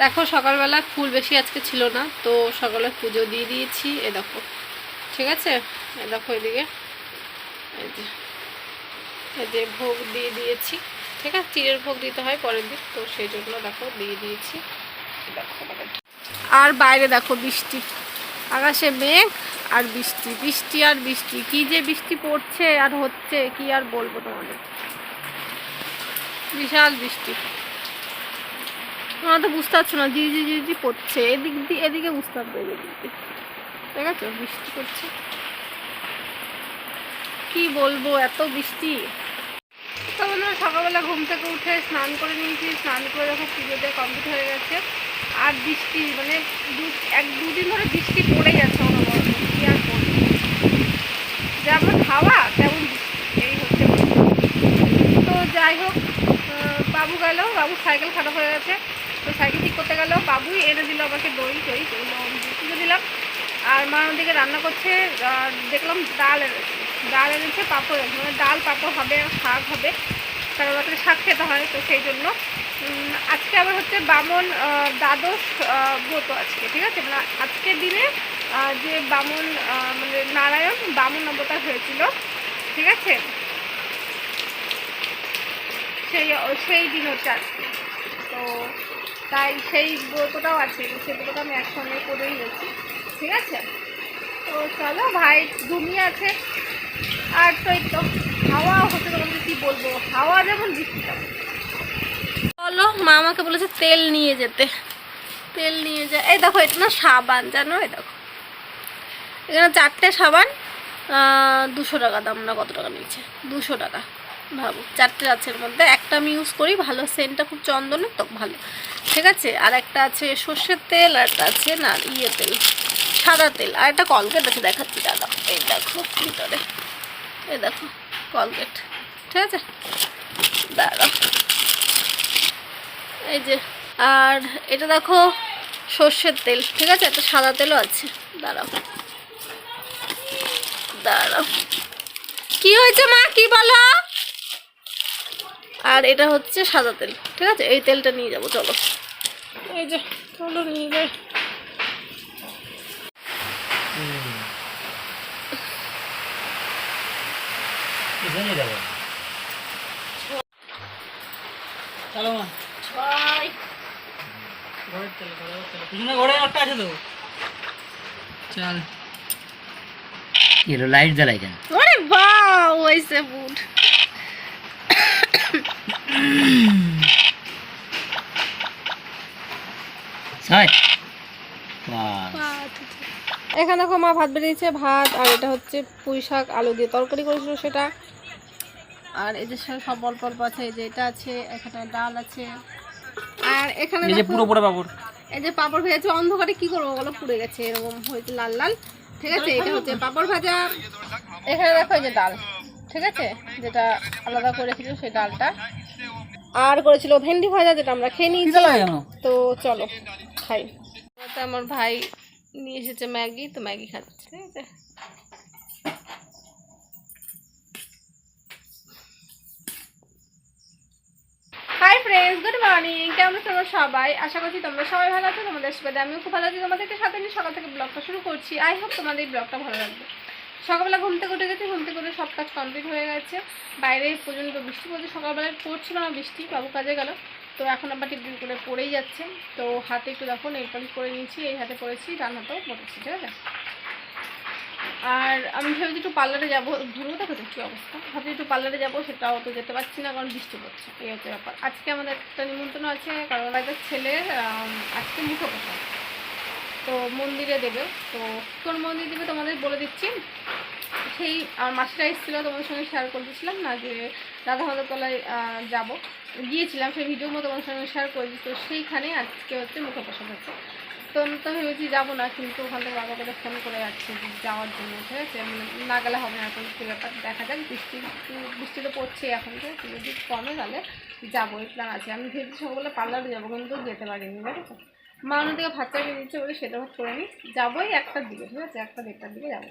দেখো, সকালবেলা ফুল বেশি আজকে ছিল না, তো সকালে পুজো দিয়ে দিয়েছি, এ দেখো। ঠিক আছে? এ দেখো এদিকে। এই যে ভোগ দিয়ে দিয়েছি। ঠিক আছে? চিড়ের ভোগ দিতে হয় পরের দিন, তো সেই জন্য দেখো দিয়ে দিয়েছি। আর বাইরে দেখো বৃষ্টি। আকাশে মেঘ আর বৃষ্টি বৃষ্টি আর বৃষ্টি। কি যে বৃষ্টি পড়ছে আর হচ্ছে, কি আর বলব তোমাদের? বিশাল বৃষ্টি। তোমরা তো বুঝতে পারছ না, জি জি জি জি পড়ছে, এদিক দিয়ে এদিকে বুঝতে পারবে, এদিক দিয়ে। ঠিক আছে, বৃষ্টি পড়ছে। কি বলব, এত বৃষ্টি। সকালবেলা ঘুম থেকে উঠে স্নান করে নিয়েছি, স্নান করে দেখো পুজো দিয়ে কমপ্লিট হয়ে গেছে। আর বৃষ্টি মানে দু, এক, দুদিন ধরে বৃষ্টি পড়ে যাচ্ছে অনবরত কি আর বলব। যেমন হাওয়া তেমন এই হচ্ছে তো যাই হোক বাবু গেল, বাবু সাইকেল খারাপ হয়ে গেছে। সাইকেল ঠিক করতে গেল, বাবুই এনে দিল আমাকে দই দই তুলে দিলাম। আর মা ওদিকে রান্না করছে দেখলাম ডাল ডাল এনেছে পাঁপড় এনেছে মানে ডাল, পাঁপড় হবে, শাক হবে। কারণ রাত্রে শাক খেতে হয়, তো সেই জন্য। আজকে আবার হচ্ছে বামন দ্বাদশ ব্রত আজকে, ঠিক আছে? মানে আজকের দিনে যে বামন মানে নারায়ণ বামন অবতার হয়েছিল, ঠিক আছে? সেই সেই দিন হচ্ছে আজকে। তো তাই সেই ব্রতটাও আছে, সেই ব্রতটা আমি একসঙ্গে করেই গেছি। ঠিক আছে? তো চলো, ভাই ঘুমিয়ে আছে। আর তো এই তো, হাওয়া হতে তোমাদের কি বলব? হাওয়া যেমন বৃষ্টি। চলো, মা আমাকে বলেছে তেল নিয়ে যেতে। তেল নিয়ে যা। এই দেখো, এটা না সাবান, জানো এই দেখো। এখানে চারটে সাবান দুশো টাকা দাম, না কত টাকা নিয়েছে? দুশো টাকা। ভাবো চারটে আছে মধ্যে। একটা আমি ইউজ করি, ভালো। সেন্টটা খুব চন্দনের তো ভালো। ঠিক আছে? আর একটা আছে সর্ষের তেল, আর একটা আছে না ইয়ে তেল, সাদা তেল। আর একটা কলগেট আছে, দেখাচ্ছি, দাদা। এই দেখো, ভিতরে। এই দেখো কলগেট ঠিক আছে? দাঁড়াও। এই যে, আর এটা দেখো সর্ষের তেল। ঠিক আছে? একটা সাদা তেলও আছে। দাঁড়াও। দাঁড়াও। কি হয়েছে মা? কি বলো? আর এটা হচ্ছে সাদা তেল ঠিক আছে? এই তেলটা নিয়ে যাব চলো। এই যে চলো নিয়ে যাই। পিছনে যাব চলো মা ছয়। ঘরের তেল ঘরের তেল পিছনে ঘরে একটা আছে তো চল হলো লাইট জ্বালাই কেন? ওরে বাহ ওইসে বুট এখানে দেখো মা ভাত বেরিয়েছে ভাত আর এটা হচ্ছে পুঁই শাক আলু দিয়ে তরকারি করেছিল সেটা। আর এই যে সব- অল্প অল্প আছে এই যে এটা আছে এখানে ডাল আছে। আর এখানে এই যে পুরো পুরো বাবুর এই যে পাপড় ভেজেছে অন্ধকারে কি করব বলো? পুড়ে গেছে এরকম হয়েছে লাল লাল। ঠিক আছে এটা হচ্ছে পাপড় ভাজা। এখানে দেখো এই যে ডাল। ঠিক আছে? যেটা আলাদা করে রেখেছিল সেই ডালটা। আর করেছিল ভেন্ডি ভাজা যেটা আমরা খেয়ে নিয়েছি। তো চলো খাই। আমার ভাই নিয়ে এসেছে ম্যাগি তো ম্যাগি খাচ্ছে ঠিক আছে? হাই ফ্রেন্ডস গুড মর্নিং কেমন আছো তোমরা সবাই? আশা করছি তোমরা সবাই ভালো আছো তোমাদের সুবাদে আমিও খুব ভালো আছি। তোমাদেরকে সাথে নিয়ে সকাল থেকে ব্লগটা শুরু করছি। আই হোপ তোমাদের এই ব্লগটা ভালো লাগবে। সকালবেলা ঘুম থেকে উঠে গেছি, ঘুম থেকে উঠে সব কাজ কমপ্লিট হয়ে গেছে। বাইরে পর্যন্ত বৃষ্টি পড়ছে, সকালবেলায় পড়ছিল না বৃষ্টি, বাবু কাজে গেল। তো এখন আবার টিপটিপ করে পড়েই যাচ্ছে। তো হাতে একটু দেখো নেল পলিশ করে নিয়েছি, এই হাতে পরেছি ডান হাতেও পড়েছি, ঠিক আছে? আর আমি ভেবেছি একটু পার্লারে যাব ঘুরেও দেখো তো কী অবস্থা। ভাবছি একটু পার্লারে যাব, সেটাও তো যেতে পারছি না, কারণ বৃষ্টি পড়ছে, এই হচ্ছে ব্যাপার। আজকে আমাদের একটা নিমন্ত্রণ আছে, কারণ আমাদের ছেলের আজকে মুখো কথা তো মন্দিরে দেবে। তো কোন মন্দির দেবে তোমাদের বলে দিচ্ছি। সেই আমার মাসিরা এসেছিল, তোমাদের সঙ্গে শেয়ার করে দিয়েছিলাম না যে রাধা মাধবতলায় যাব। গিয়েছিলাম, সেই ভিডিও মতো তোমার সঙ্গে শেয়ার করেছি তো সেইখানে আজকে হচ্ছে মুখোপাসন হচ্ছে। তো তো ভেবেছি যাব না, কিন্তু ওখান থেকে বাবাকে তো ফোন করে যাচ্ছি যাওয়ার জন্য, ঠিক আছে? মানে না গেলে হবে না এখন কি ব্যাপার। দেখা যাক, বৃষ্টি বৃষ্টি তো পড়ছে এখন আছে? যদি কমে তাহলে যাব, এই প্ল্যান আছে। আমি ভেবেছি সকালবেলা পার্লারে যাব, কিন্তু যেতে পারিনি ঠিক আছে মা অন্য থেকে ভাত চালিয়ে দিচ্ছে বলে সেটা ভাত করে নিই যাবোই একটার দিকে, ঠিক আছে? একটা দেড়টার দিকে যাব।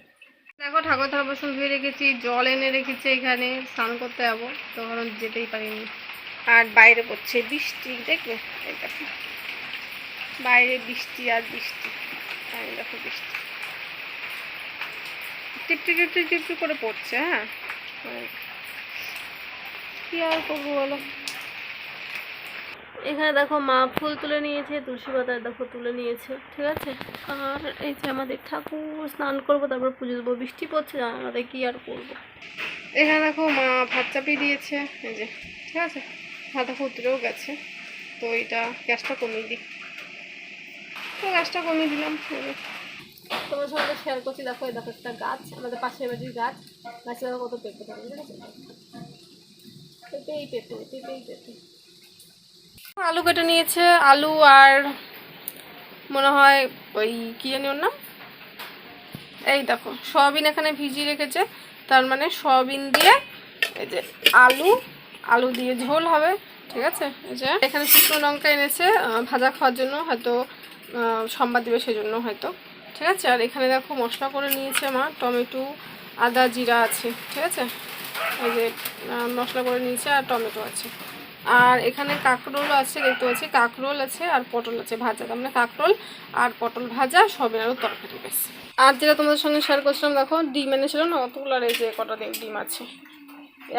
দেখো, ঠাকুর ঠাকুর বাসন ধুয়ে রেখেছি, জল এনে রেখেছি এখানে, স্নান করতে যাব। তো এখন যেতেই পারিনি। আর বাইরে পড়ছে বৃষ্টি দেখবে দেখো। বাইরে বৃষ্টি আর বৃষ্টি। আর দেখো বৃষ্টি। টিপটি টিপটি টিপটি করে পড়ছে হ্যাঁ? কি আর করব বলো? এখানে দেখো মা ফুল তুলে নিয়েছে তুলসী পাতায় দেখো তুলে নিয়েছে ঠিক আছে? আর এই যে আমাদের ঠাকুর স্নান করব তারপর পুজো দেবো বৃষ্টি পড়ছে আমাদের কি আর করব? এখানে দেখো মা ভাত চাপিয়ে দিয়েছে এই যে ঠিক আছে? ভাতা ফুতরেও গেছে তো এটা গ্যাসটা কমিয়ে দিই। তো গ্যাসটা কমিয়ে দিলাম। তোমার সঙ্গে শেয়ার করছি দেখো এই দেখো একটা গাছ আমাদের পাশের বাড়ির গাছ। গাছে দেখো কত পেঁপে থাকে ঠিক আছে? পেঁপেই পেঁপে পেঁপেই পেঁপে। আলু কেটে নিয়েছে, আলু আর মনে হয় ওই কি জানি ওর নাম? এই দেখো, সয়াবিন এখানে ভিজিয়ে রেখেছে, তার মানে সয়াবিন দিয়ে এই যে আলু আলু দিয়ে ঝোল হবে, ঠিক আছে? এই যে এখানে শুকনো লঙ্কা এনেছে ভাজা খাওয়ার জন্য, হয়তো সম্বাদ দিবে সেজন্য হয়তো, ঠিক আছে? আর এখানে দেখো মশলা করে নিয়েছে মা, টমেটো, আদা, জিরা আছে, ঠিক আছে? এই যে মশলা করে নিয়েছে আর টমেটো আছে। আর এখানে কাঁকরোল আছে, দেখতে পাচ্ছি। কাঁকরোল আছে আর পটল আছে ভাজা। তার মানে কাঁকরোল আর পটল ভাজা সবের আরও তরকারি বেশ। আর যেটা তোমাদের সঙ্গে শেয়ার করছিলাম, দেখো, ডিম এনেছিল না, অতগুলো আর এই যে কটা ডিম আছে।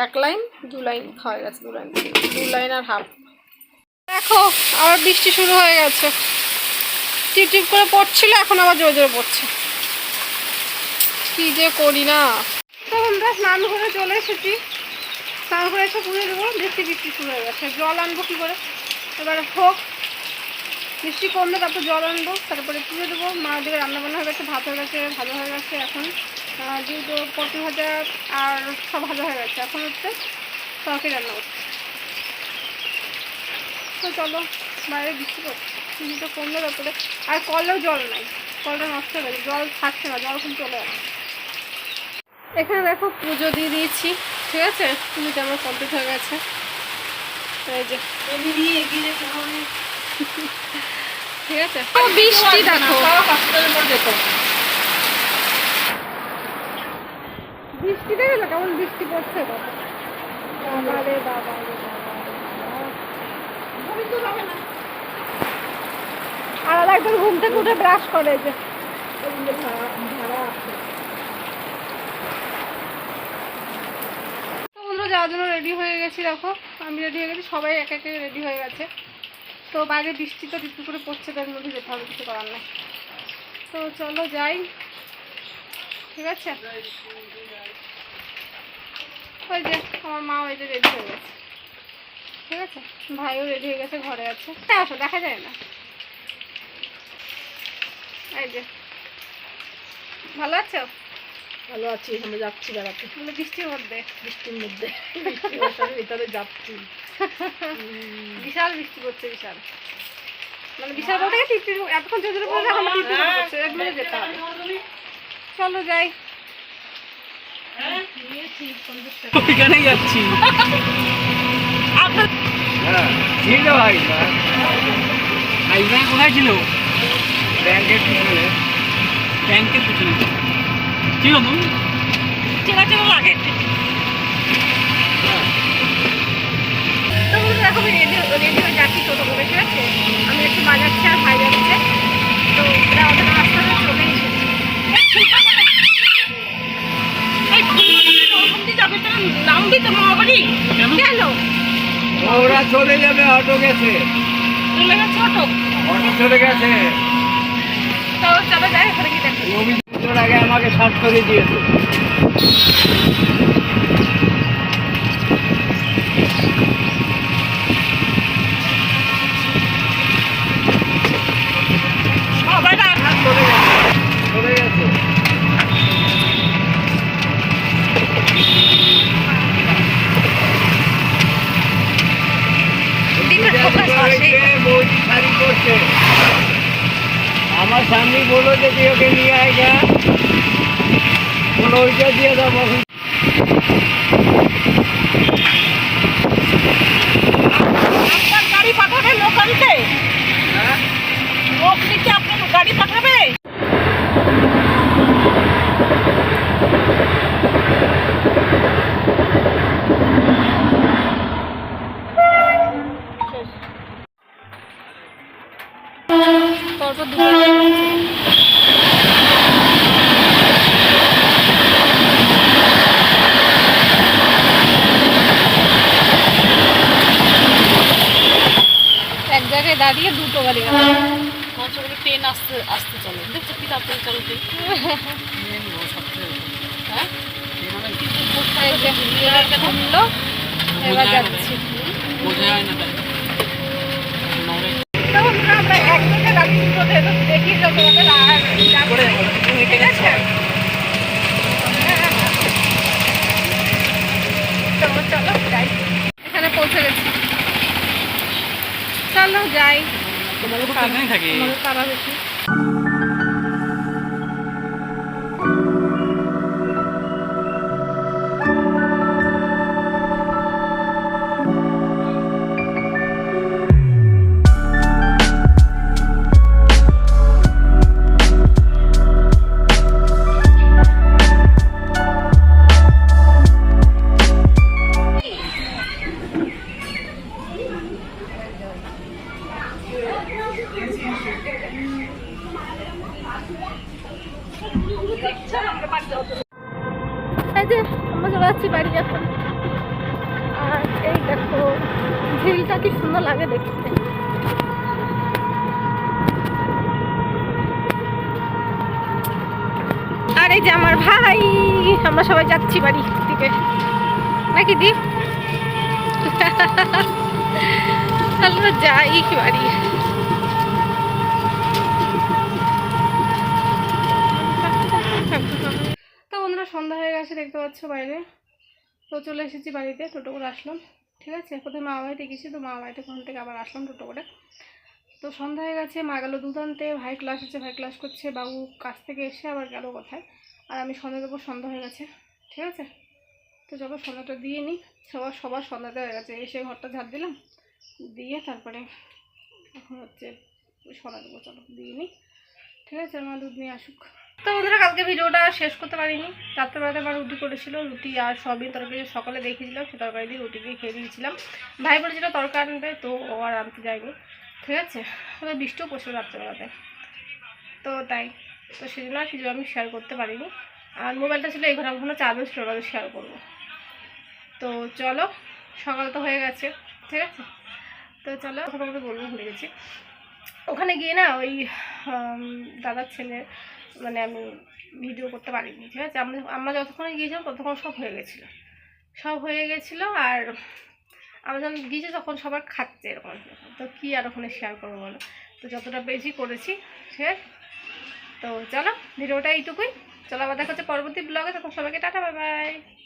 এক লাইন, দু লাইন খাওয়া গেছে, দু লাইন। দু লাইন আর হাফ। দেখো, আবার বৃষ্টি শুরু হয়ে গেছে। টিপ টিপ করে পড়ছিল, এখন আবার জোরে জোরে পড়ছে। কি যে করি না। তো আমরা স্নান করে চলে এসেছি। স্নান করে এসে পুজো দেবো, বৃষ্টি বৃষ্টি শুরু হয়ে গেছে। জল আনব কী করে? এবারে হোক, বৃষ্টি কমবে তারপর জল আনব, তারপরে পুজো দেবো। মা দিকে রান্না বান্না হয়ে গেছে, ভাত হয়ে গেছে ভালো হয়ে গেছে এখন। দুটো পটল ভাজা আর সব ভালো হয়ে গেছে, এখন হচ্ছে তরকারি রান্না করছে। তো চলো, বাইরে বৃষ্টি পড়ছে, বৃষ্টিটা কমলে তারপরে আর কলেও জল নাই, কলটা নষ্ট হয়ে গেছে, জল থাকছে না, জল এখন চলে আসছে। এখানে দেখো পুজো দিয়ে দিয়েছি। ঠিক আছে? পুজোটা আমার কমপ্লিট হয়ে গেছে? এই যে। ঠিক আছে? বৃষ্টি দেখো। বৃষ্টি কেমন বৃষ্টি পড়ছে? বাবা বাবা আর আলাদা একজন ঘুম থেকে উঠে ব্রাশ করে এই যে। তো বন্ধুরা জন্য রেডি হয়ে গেছি, দেখো। আমি রেডি হয়ে গেছি, সবাই এক একে রেডি হয়ে গেছে। তো বাইরে বৃষ্টি তো টিপটি করে পড়ছে, তার মধ্যে যেতে হবে, কিছু করার নেই। তো চলো যাই। ঠিক আছে? ওই যে, আমার মা ওই যে রেডি হয়ে গেছে। ঠিক আছে? ভাইও রেডি হয়ে গেছে, ঘরে আছে। আসো, দেখা যায় না। এই যে। ভালো আছো? ভালো আছি আমরা যাচ্ছি বেড়াতে। বলে বৃষ্টির মধ্যে? বৃষ্টির মধ্যে। বৃষ্টি ভিতরে যাচ্ছি। বিশাল বৃষ্টি পড়ছে বিশাল। মানে বিশাল বলতে টিপটিপ এতক্ষণ জোরে জোরে পড়ছে এখন টিপটিপ পড়ছে এক যেতে হবে। চলো যাই। ওইখানেই যাচ্ছি। ছিল ভাই আইসবাই কোথায় ছিল? ব্যাংকের পিছনে। ব্যাংকের পিছনে। ছিল তুমি চেনা চেনা লাগে আমি রেডি রেডি হয়ে যাচ্ছি টোটো করে ঠিক আছে? আমি একটু বাজাচ্ছি আর ভাই যাচ্ছে। তো এটা ওদের রাস্তা দিয়ে চলে নামবি তো মামাবাড়ি? কেন? ওরা চলে যাবে অটো গেছে। চলে গেছে অটো? অটো চলে গেছে। বৌদি শাড়ি করছে আমার সামনে বলো যে তুই ওকে নিয়ে আয় যা ওইটা দিয়ে দাও গাড়ি পাঠাবে লোক হ্যাঁ। নিচে আপনার গাড়ি পাঠাবে পরপর দুটো এক জায়গায় দাঁড়িয়ে দুটো গাড়ি গেল ট্রেন আসতে আসতে চলে। দেখছ কি তাড়াতাড়ি চলো হ্যাঁ? এই যে এবার ঘুরলো এবার যাচ্ছি। আমরা এক দুটোতে তো দেখি তোমাদের আর ঠিক আছে? চলো যাই। এখানে পৌঁছে গেছি। চলো যাই। তোমাদের তো এখানেই যে আমার ভাই, আমরা সবাই যাচ্ছি বাড়ি দিকে নাকি দি আমরা যাই বাড়ি। তো বন্ধুরা, সন্ধ্যা হয়ে গেছে, দেখতে পাচ্ছ বাইরে। তো চলে এসেছি বাড়িতে, টোটো করে আসলাম। ঠিক আছে? প্রথমে মা বাড়িতে গেছি, তো মা বাড়িতে ওখান থেকে আবার আসলাম টোটো করে। তো সন্ধ্যা হয়ে গেছে, মা গেল দুধ আনতে, ভাই ক্লাস আছে ভাই ক্লাস করছে, বাবু কাছ থেকে এসে আবার গেল কোথায়? আর আমি সন্ধ্যা দেবো, সন্ধ্যা হয়ে গেছে, ঠিক আছে? তো চলো সন্ধ্যাটা দিয়ে নিই সবার সবার সন্ধ্যাতে হয়ে গেছে, এসে ঘরটা ঝাড় দিলাম, দিয়ে তারপরে এখন হচ্ছে সন্ধ্যা দেবো, চলো দিয়ে নিই ঠিক আছে? আমার দুধ নিয়ে আসুক। তো বন্ধুরা, কালকে ভিডিওটা শেষ করতে পারিনি, রাত্রেবেলাতে আমার রুটি করেছিল, রুটি আর সয়াবিন তরকারি সকালে দেখিয়েছিলাম সে তরকারি দিয়ে রুটি দিয়ে খেয়ে দিয়েছিলাম। ভাই বলেছিল তরকারি আনবে তো আর আনতে যায়নি ঠিক আছে? তবে বৃষ্টিও পড়ছিল রাত্রেবেলাতে। তো তাই। তো সেজন্য আর কিছু আমি শেয়ার করতে পারিনি। আর মোবাইলটা ছিল এই ঘরে আমার কোনো চার্জও ছিল শেয়ার করব। তো চলো, সকাল তো হয়ে গেছে, ঠিক আছে? তো চলো এখন আমাকে বলব, ভুলে গেছি। ওখানে গিয়ে না ওই দাদার ছেলে মানে আমি ভিডিও করতে পারিনি, ঠিক আছে? আমরা আমরা যতক্ষণে গিয়েছিলাম, ততক্ষণ সব হয়ে গেছিল। সব হয়ে গেছিল আর আমরা যখন গিয়েছি তখন সবার খাচ্ছে এরকম তো কী আর ওখানে শেয়ার করব বলো? তো যতটা বেশি করেছি, সে তো চলো, ভিডিওটা এইটুকুই। চলো আবার দেখা হচ্ছে পরবর্তী ব্লগে তখন সবাইকে টাটা বাই বাই